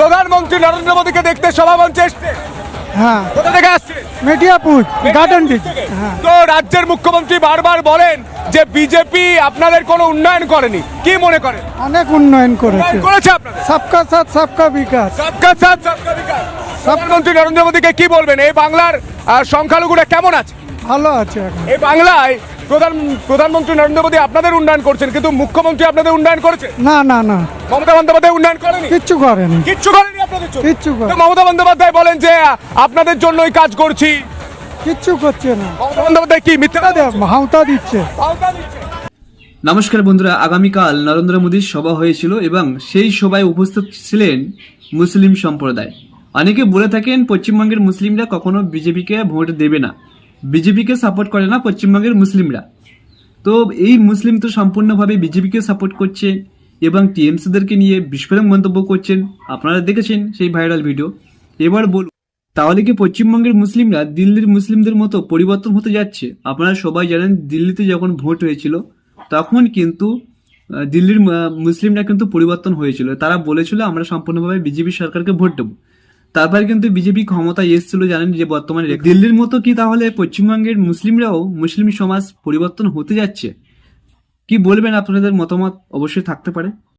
প্রধানমন্ত্রী নরেন্দ্র মোদীকে দেখতে সভামঞ্চে এসছে। হ্যাঁ। কোথা থেকে আসছে? মেটিয়াপুর গার্ডেন ডিজ হ্যাঁ। তো রাজ্যের মুখ্যমন্ত্রী বারবার বলেন যে বিজেপি আপনাদের কোনো উন্নয়ন করেনি। কি মনে করেন? অনেক উন্নয়ন করেছে। উন্নয়ন করেছে আপনাদের? সবকা সাথ সবকা বিকাশ। সবকা সাথ সবকা বিকাশ। প্রধানমন্ত্রী নরেন্দ্র মোদীকে কি বলবেন? এই বাংলার সংখ্যালঘুরা কেমন আছে? ভালো আছে এখন। এই বাংলায় প্রধান প্রধানমন্ত্রী নরেন্দ্র মোদী আপনাদের উন্নয়ন করছেন কিন্তু মুখ্যমন্ত্রী আপনাদের উন্নয়ন করেছে? না না না। মমতা বন্দ্যোপাধ্যায় উন্নয়ন করেনি? কিচ্ছু করেনি। কিচ্ছু করেনি আপনাদের জন্য? কিচ্ছু করে- মমতা বন্দ্যোপাধ্যায় বলেন যে আপনাদের জন্যই কাজ করছি। কিচ্ছু করছে না। মমতা বন্দ্যোপাধ্যায় কি মিথ্যা কথা বলছে? হাওতা দিচ্ছে। পাল্টা দিচ্ছে। নমস্কার বন্ধুরা আগামীকাল নরেন্দ্র মোদীর সভা হয়েছিল এবং সেই সভায় উপস্থিত ছিলেন মুসলিম সম্প্রদায়। অনেকে বলে থাকেন পশ্চিমবঙ্গের মুসলিমরা কখনো বিজেপিকে ভোট দেবে না। বিজেপিকে সাপোর্ট করে না পশ্চিমবঙ্গের মুসলিমরা। তো এই মুসলিম তো সম্পূর্ণভাবে বিজেপিকে সাপোর্ট করছে এবং টিএমসিদেরকে নিয়ে বিস্ফোরক মন্তব্য করছেন। আপনারা দেখেছেন সেই ভাইরাল ভিডিও এবার বলুন তাহলে কি পশ্চিমবঙ্গের মুসলিমরা দিল্লির মুসলিমদের মতো পরিবর্তন হতে যাচ্ছে? আপনারা সবাই জানেন দিল্লিতে যখন ভোট হয়েছিল, তখন কিন্তু দিল্লির মুসলিমরা কিন্তু পরিবর্তন হয়েছিল। তারা বলেছিল, আমরা সম্পূর্ণভাবে বিজেপি সরকারকে ভোট দেবো। তারপর কিন্তু বিজেপি ক্ষমতায় এসেছিল, জানেন যে বর্তমানে দিল্লির মতো কি তাহলে পশ্চিমবঙ্গের মুসলিমরাও মুসলিম সমাজ পরিবর্তন হতে যাচ্ছে? কি বলবেন আপনাদের মতামত? অবশ্যই থাকতে পারে।